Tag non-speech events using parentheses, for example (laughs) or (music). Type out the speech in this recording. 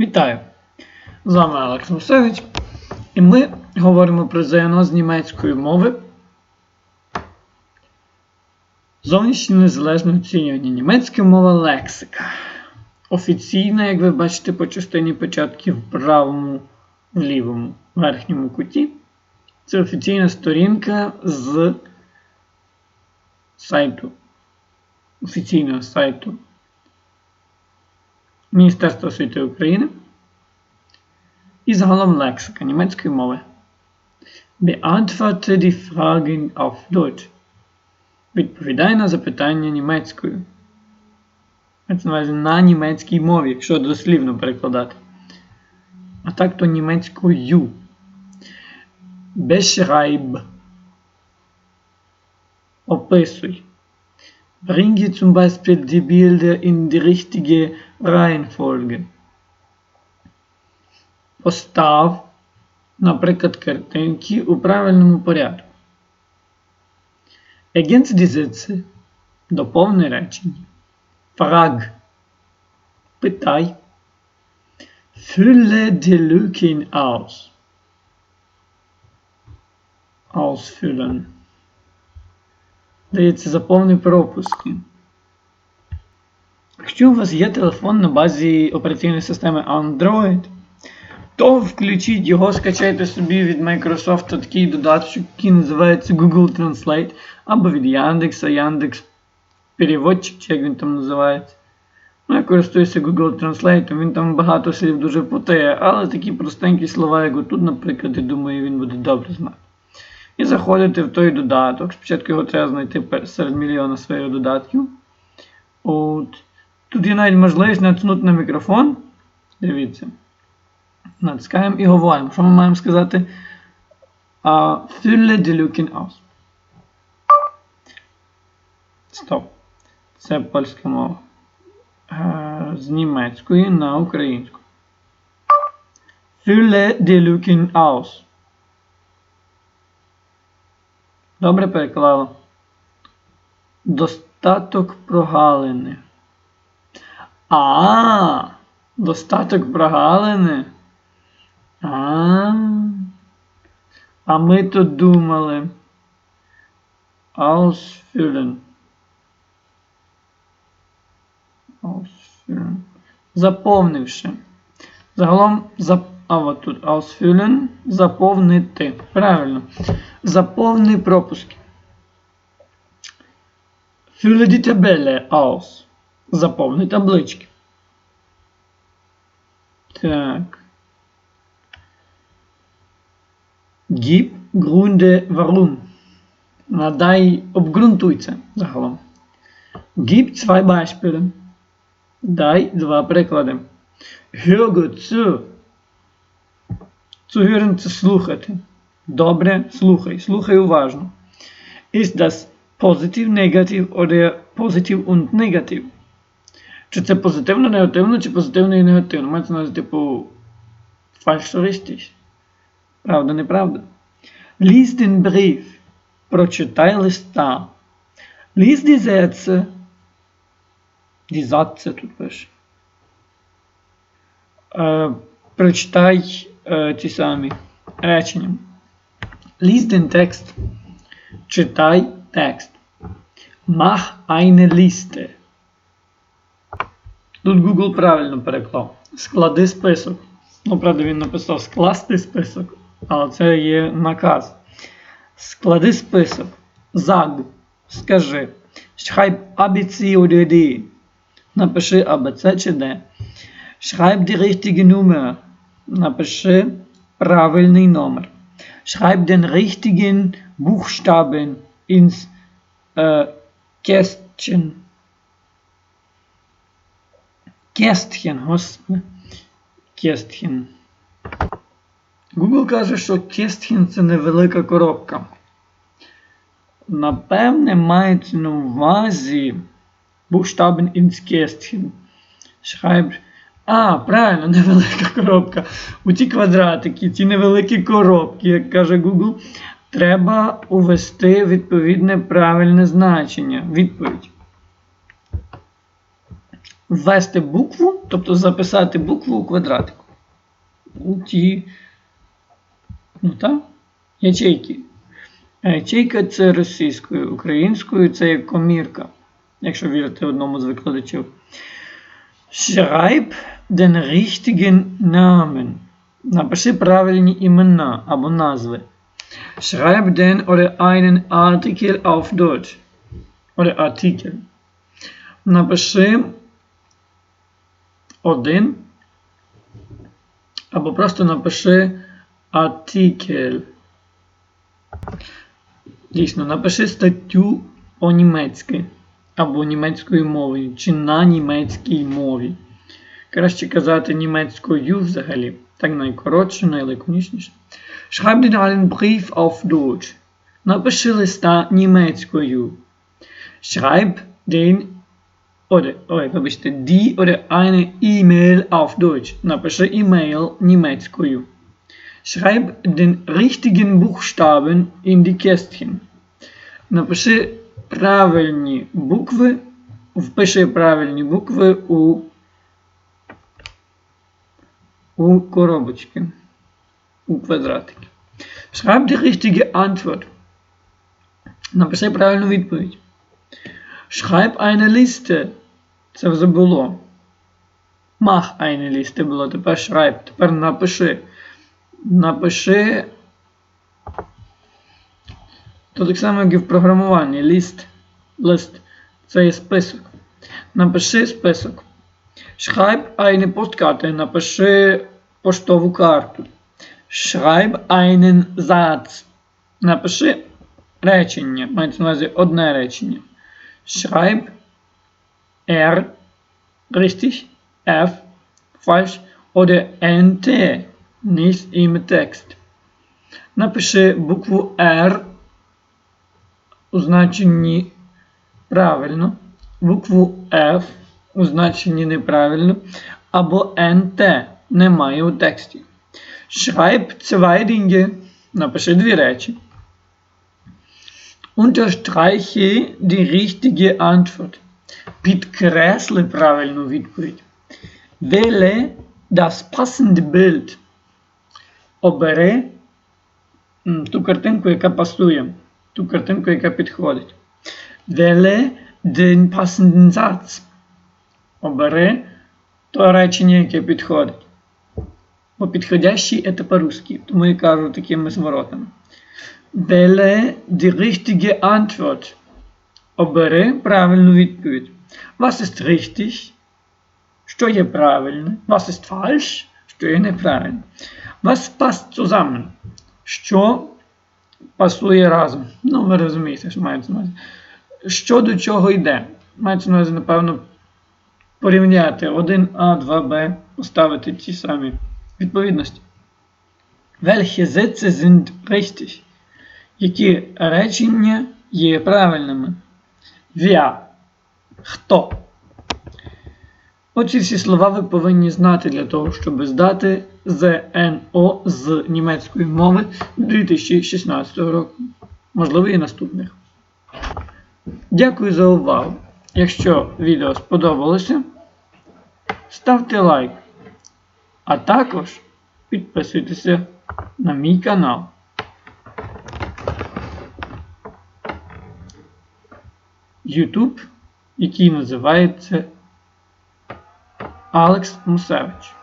Вітаю! З вами Алекс Мусевич, і ми говоримо про ЗНО з німецької мови. Зовнішнє незалежне оцінювання. Німецька мова лексика. Офіційна, як ви бачите, по частині початків в правому, в лівому верхньому куті. Це офіційна сторінка з сайту. Офіційного сайту Міністерства освіти України. І загалом лексика німецької мови. Beantworte die Fragen auf Deutsch. Відповідай на запитання німецькою. Це на, на німецькій мові, якщо дослівно перекладати. А так то німецькою. Beschreib. Описуй. Bringe zum Beispiel die Bilder in die richtige Reihenfolge. Постав, наприклад, картинки у правильному порядку. Ergänze die Sätze. Доповни речення. Frag. Питай. Fülle die Lücken aus. Ausfüllen. Дається заповни пропуски. Якщо у вас є телефон на базі операційної системи Android, то включіть його, скачайте собі від Microsoft такий додаток, який називається Google Translate, або від Яндекса, Яндекс переводчик, чи як він там називається. Ну, я користуюся Google Translate, він там багато слів дуже путає, але такі простенькі слова, як отут, наприклад, я думаю, він буде добре знати. І заходите в той додаток. Спочатку його треба знайти серед мільйона своїх додатків. От. Тут є навіть можливість натиснути на мікрофон. Дивіться. Натискаємо і говоримо. Що ми маємо сказати? Fülle die Lücken aus. Стоп. Це польська мова. Uh, з німецької на українську. Fülle die Lücken aus. Добре переклала. Достаток прогалини. А, достаток прогалини. А. А ми тут думали. Ausfüllen. Ausfüllen. Заповнивши. Загалом зап... А от тут Ausfüllen. Заповнити. Правильно. Заповни пропуски. Fülle die Tabelle aus. Заповни таблички. Так. Gib Gründe warum. Надай, обґрунтуй це загалом. Gib zwei Beispiele. Дай два приклади. Hör gut zu. Zuhören – це слухати. Добре, слухай. Слухай уважно. Ist das positiv, negativ oder positiv und negativ? Чи це позитивно, негативно, чи позитивно і негативно? Мається на увазі, типу фальшористич. Правда, неправда? Lies den Brief. Прочитай листа. Lies. Die Sätze тут пише. Е, прочитай е, ті самі речення. Lies den Text. Читай текст. Mach eine Liste. Тут Google правильно переклав. Склади список. Ну, правда, він написав скласти список, але це є наказ. Склади список. Заг. Скажи. Schreib ABC oder D. Напиши ABC чи D. Schreib die richtige Nummer. Напиши правильний номер. Schreib den richtigen Buchstaben ins äh, Kästchen. Kästchen, господи. Kästchen. Google каже, що Kästchen це невелика коробка. Напевне, мається на увазі Buchstaben ins Kästchen. Schreib а, правильно, (laughs) невелика коробка. У ті квадратики, ці невеликі коробки, як каже Google, треба увести відповідне правильне значення. Відповідь. Ввести букву, тобто записати букву у квадратику. У ті ну, та, ячейки. Ячейка це російською, українською це як комірка, якщо вірити одному з викладачів. Schreib den richtigen Namen. Напиши правильні імена або назви. Schreib den oder einen Artikel auf Deutsch. Oder Artikel. Напиши один. Або просто напиши Artikel. Дійсно, напиши статтю по-німецьки або німецькою мовою, чи на німецькій мові. Краще казати німецькою взагалі. Так найкоротше, найлаконічніше. Schreib dir einen Brief auf Deutsch. Напиши листа німецькою. Schreib den oder, ой, вибачте, die oder eine E-Mail auf Deutsch. Напиши імейл німецькою. Schreib den richtigen Buchstaben in die Kästchen. Напиши правильні букви, впиши правильні букви у, у коробочки, у квадратики. Schreib die richtige Antwort. Напиши правильну відповідь. Schreib eine Liste. Це вже було. Mach eine Liste було, тепер schreib. Тепер напиши. Напиши. То так само, як і в програмуванні. Ліст. Лист. Це є список. Напиши список. Schreib eine Postkarte. Напиши поштову карту. Schreib einen Satz. Напиши речення. Мається на увазі одне речення. Schreib R richtig, F falsch oder NT nicht im Text. Напиши букву R у значенні правильно, букву F у значенні неправильно, або NT немає у тексті. Schreib zwei Dinge. Напиши дві речі. Unterstreiche die richtige Antwort. Підкресли правильну відповідь. Wähle das passende Bild. Обери ту картинку, яка пасує, ту картинку, яка підходить. Wähle den passenden Satz. Обери то речення, яке підходить. Бо підходящий це по-русски, тому я кажу такими зворотами. Wähle die richtige Antwort. Обери правильну відповідь. Was ist richtig? Що є правильне? Was ist falsch? Що є неправильне? Was passt zusammen? Що пасує разом? Ну, ви розумієте, що мається на увазі. Що до чого йде? Мається на увазі, напевно, порівняти 1А, 2Б, поставити ті самі відповідності. Welche Sätze sind richtig? Які речення є правильними? Wer. Хто? Оці всі слова ви повинні знати для того, щоб здати ЗНО з німецької мови 2016 року. Можливо, і наступних. Дякую за увагу. Якщо відео сподобалося, ставте лайк. А також підписуйтеся на мій канал. YouTube, який називається Алекс Мусевич.